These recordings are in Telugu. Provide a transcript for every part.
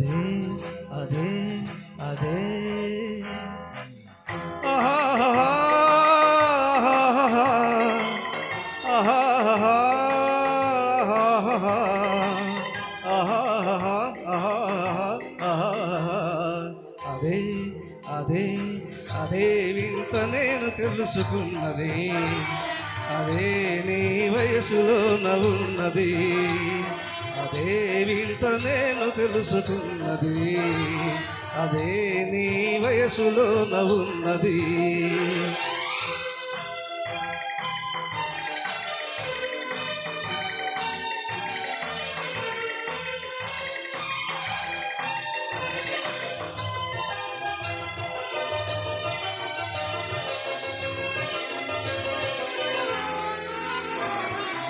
అదే అదే అదే అదే అదే అదే వింత నేను తెలుసుకున్నది అదే నీ వయసులో నవ్వున్నది అదే వింత నేను తెలుసుకున్నది. అదే నీ వయసులో నవ్వున్నది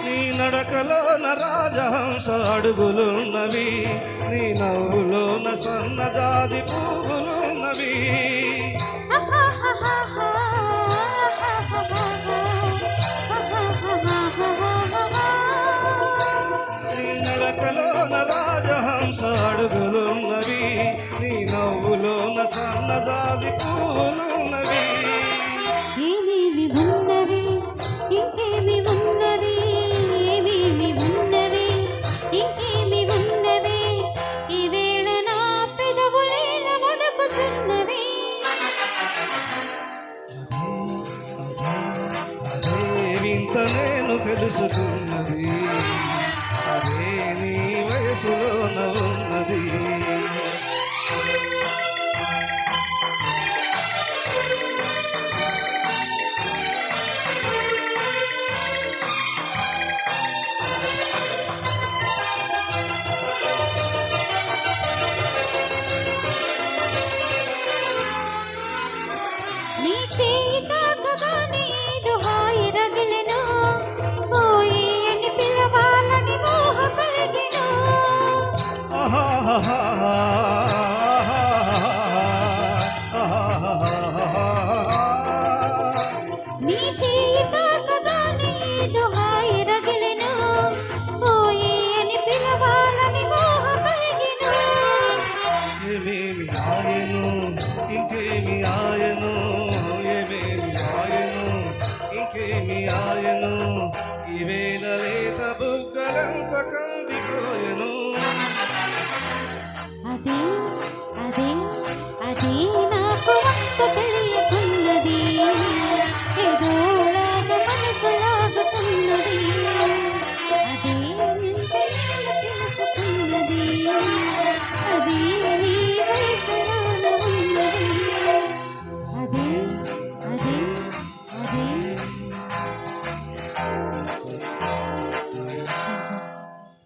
నీ నడకలోన రాజహంస అడుగులున్నవి నీ నవ్వులోన సన్నజాజి పువ్వులున్నవి. నీ నడకలోన రాజహంస అడుగులున్నవి నీ నవ్వులోన సన్నజాజి పువ్వులున్నవి. ఏమేమి ఇంత నేను తెలుసుకున్నది. అదే నీ వయసులో నవ్వు ఆయను ఏమేమి ఆయను ఇంకేమి ఆయను? ఈవేళ లేత బుగ్గలంత కందిపోయను